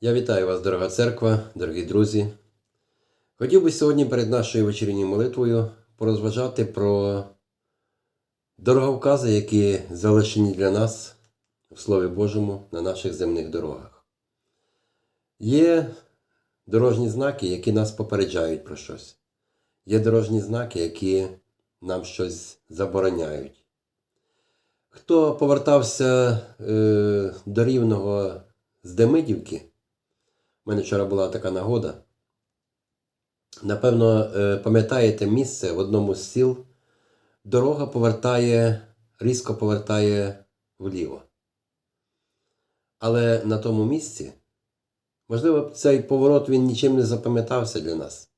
Я вітаю вас, дорога церква, дорогі друзі. Хотів би сьогодні перед нашою вечірньою молитвою порозважати про дороговкази, які залишені для нас в Слові Божому на наших земних дорогах. Є дорожні знаки, які нас попереджають про щось. Є дорожні знаки, які нам щось забороняють. Хто повертався е, до рівного з Демидівки, у мене вчора була така нагода. Напевно, е, пам'ятаєте місце в одному з сіл, дорога повертає, різко повертає вліво. Але на тому місці, можливо, цей поворот він нічим не запам'ятався для нас.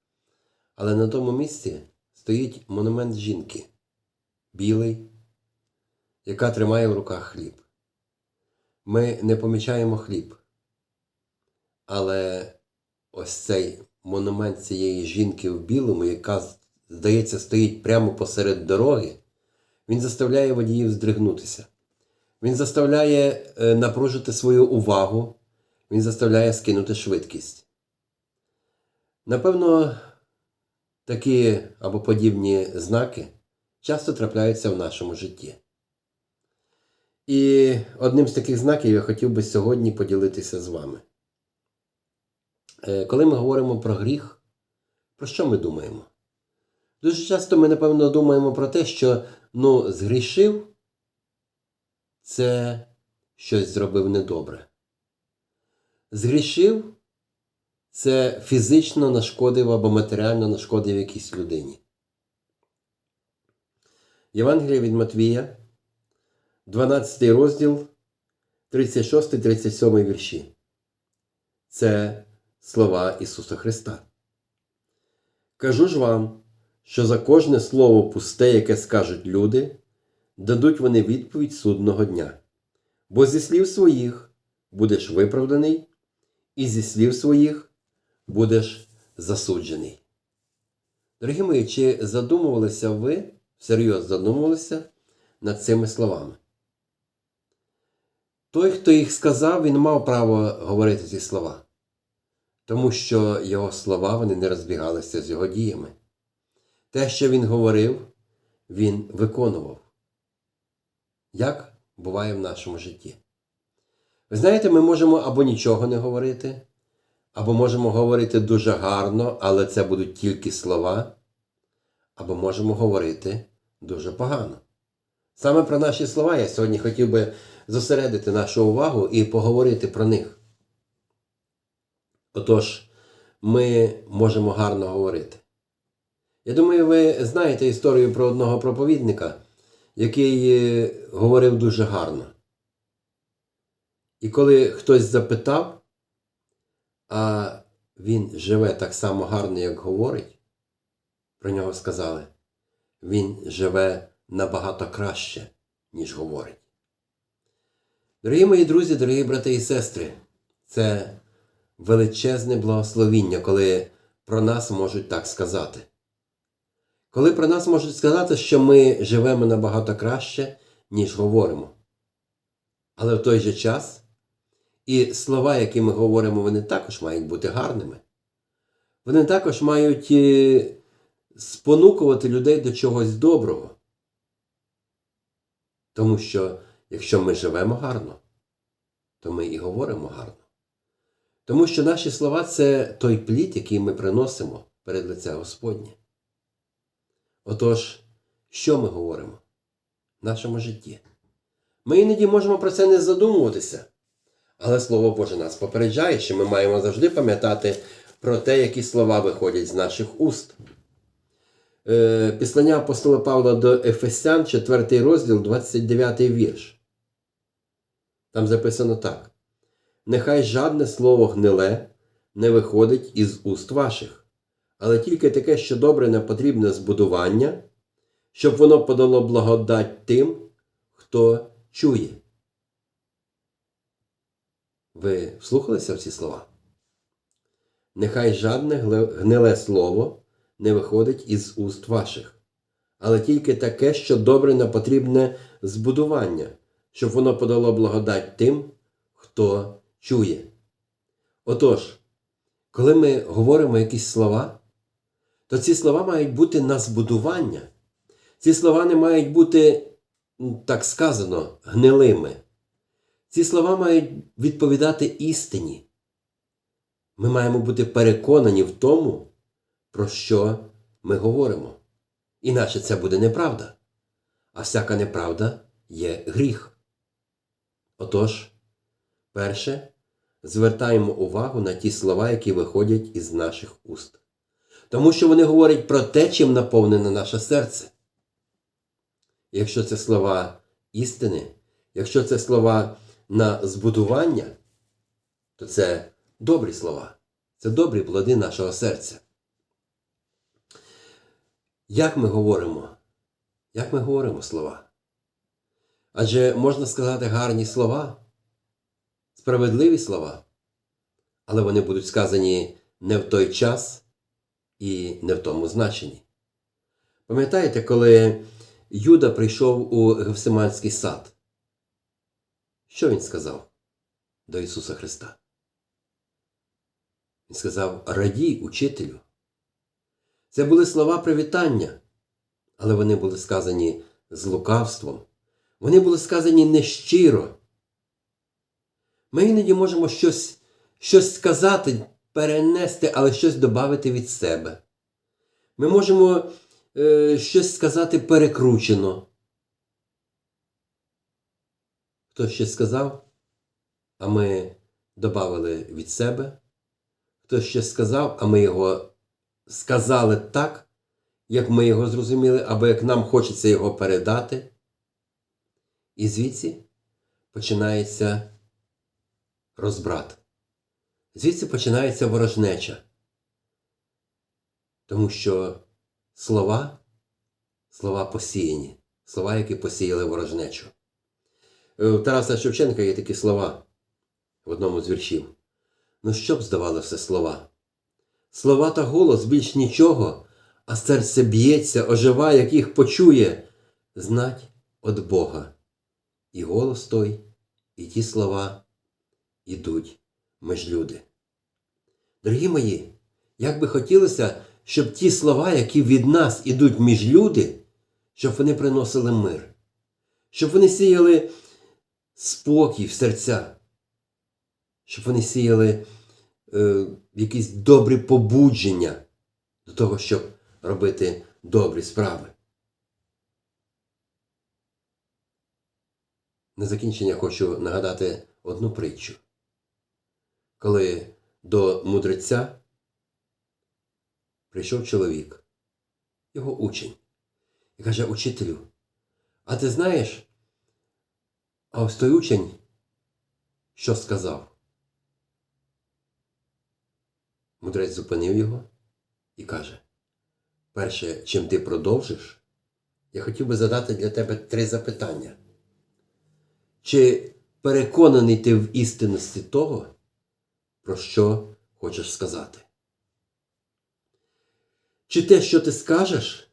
Але на тому місці стоїть монумент жінки, білий, яка тримає в руках хліб. Ми не помічаємо хліб. Але ось цей монумент цієї жінки в білому, яка, здається, стоїть прямо посеред дороги, він заставляє водіїв здригнутися. Він заставляє е, напружити свою увагу, він заставляє скинути швидкість. Напевно, такі або подібні знаки часто трапляються в нашому житті. І одним з таких знаків я хотів би сьогодні поділитися з вами. Е, Коли ми говоримо про гріх, про що ми думаємо? Дуже часто ми, напевно, думаємо про те, що ну, згрішив це щось зробив недобре. Згрішив це фізично нашкодив або матеріально нашкодив якійсь людині. Євангелія від Матвія, 12 розділ, 36-37 вірші. Це слова Ісуса Христа. Кажу ж вам, що за кожне слово пусте, яке скажуть люди, дадуть вони відповідь судного дня. Бо зі слів своїх будеш виправданий, і зі слів своїх будеш засуджений. Дорогі мої, чи задумувалися ви, всерйоз задумувалися над цими словами? Той, хто їх сказав, він мав право говорити ці слова тому що його слова вони не розбігалися з його діями. Те, що він говорив, він виконував. Як буває в нашому житті. Ви знаєте, ми можемо або нічого не говорити, або можемо говорити дуже гарно, але це будуть тільки слова, або можемо говорити дуже погано. Саме про наші слова я сьогодні хотів би зосередити нашу увагу і поговорити про них. Отож, ми можемо гарно говорити. Я думаю, ви знаєте історію про одного проповідника, який е, говорив дуже гарно. І коли хтось запитав, а він живе так само гарно, як говорить, про нього сказали, він живе набагато краще, ніж говорить. Дорогі мої друзі, дорогі брати і сестри, це величезне благословіння, коли про нас можуть так сказати. Коли про нас можуть сказати, що ми живемо набагато краще, ніж говоримо. Але в той же час і слова, які ми говоримо, вони також мають бути гарними. Вони також мають е, спонукувати людей до чогось доброго. Тому що якщо ми живемо гарно, то ми і говоримо гарно. Тому що наші слова це той плід, який ми приносимо перед лице Господнє. Отож, що ми говоримо в нашому житті? Ми іноді можемо про це не задумуватися, але Слово Боже нас попереджає, що ми маємо завжди пам'ятати про те, які слова виходять з наших уст. Е, Післання апостола Павла до Ефесян, 4 розділ, 29 вірш. Там записано так нехай жадне слово гниле не виходить із уст ваших, але тільки таке, що добре не потрібне збудування, щоб воно подало благодать тим, хто чує. Ви вслухалися в ці слова? Нехай жадне гниле слово не виходить із уст ваших, але тільки таке, що добре не потрібне збудування, щоб воно подало благодать тим, хто чує. Отож, коли ми говоримо якісь слова, то ці слова мають бути на збудування. Ці слова не мають бути, так сказано, гнилими. Ці слова мають відповідати істині. Ми маємо бути переконані в тому, про що ми говоримо. Іначе це буде неправда. А всяка неправда є гріх. Отож, перше, звертаємо увагу на ті слова, які виходять із наших уст. Тому що вони говорять про те, чим наповнене наше серце. Якщо це слова істини, якщо це слова на збудування, то це добрі слова, це добрі плоди нашого серця. Як ми говоримо? Як ми говоримо слова? Адже можна сказати гарні слова, справедливі слова, але вони будуть сказані не в той час і не в тому значенні. Пам'ятаєте, коли Юда прийшов у Гевсиманський сад? Що він сказав до Ісуса Христа? Він сказав: Радій, учителю. Це були слова привітання, але вони були сказані з лукавством. Вони були сказані нещиро. Ми іноді можемо щось, щось сказати, перенести, але щось додати від себе. Ми можемо е, щось сказати перекручено. Хтось щось сказав, а ми додали від себе. Хтось щось сказав, а ми його сказали так, як ми його зрозуміли, або як нам хочеться його передати. І звідси починається розбрат. Звідси починається ворожнеча. Тому що слова, слова посіяні, слова, які посіяли ворожнечу. Е, У Тараса Шевченка є такі слова в одному з віршів. Ну що б здавали все слова? Слова та голос більш нічого, а серце б'ється, ожива, як їх почує, знать від Бога. І голос той, і ті слова ідуть між люди. Дорогі мої, як би хотілося, щоб ті слова, які від нас ідуть між люди, щоб вони приносили мир, щоб вони сіяли спокій в серця, щоб вони сіяли е, якісь добрі побудження до того, щоб робити добрі справи. На закінчення хочу нагадати одну притчу. Коли до мудреця прийшов чоловік, його учень, і каже учителю, а ти знаєш, а ось той учень що сказав? Мудрець зупинив його і каже: перше, чим ти продовжиш, я хотів би задати для тебе три запитання. Чи переконаний ти в істинності того, про що хочеш сказати? Чи те, що ти скажеш,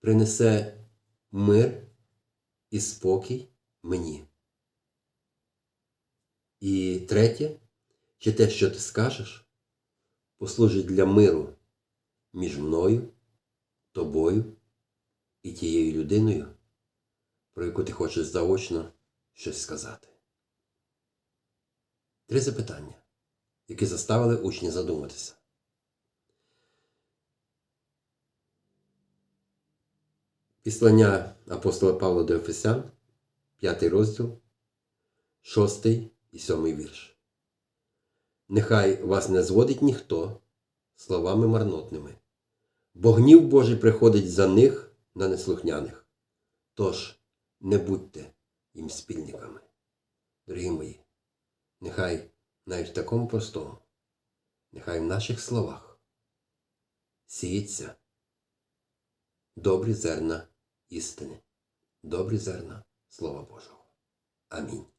принесе мир і спокій мені? І третє, чи те, що ти скажеш, послужить для миру між мною, тобою і тією людиною, про яку ти хочеш заочно щось сказати. Три запитання, які заставили учні задуматися. Післання апостола Павла до Ефесян, п'ятий розділ, шостий і сьомий вірш. Нехай вас не зводить ніхто словами марнотними, бо гнів Божий приходить за них на неслухняних. Тож не будьте їм спільниками. Дорогі мої, нехай навіть в такому простому, нехай в наших словах сіється добрі зерна істини, добрі зерна Слова Божого. Амінь.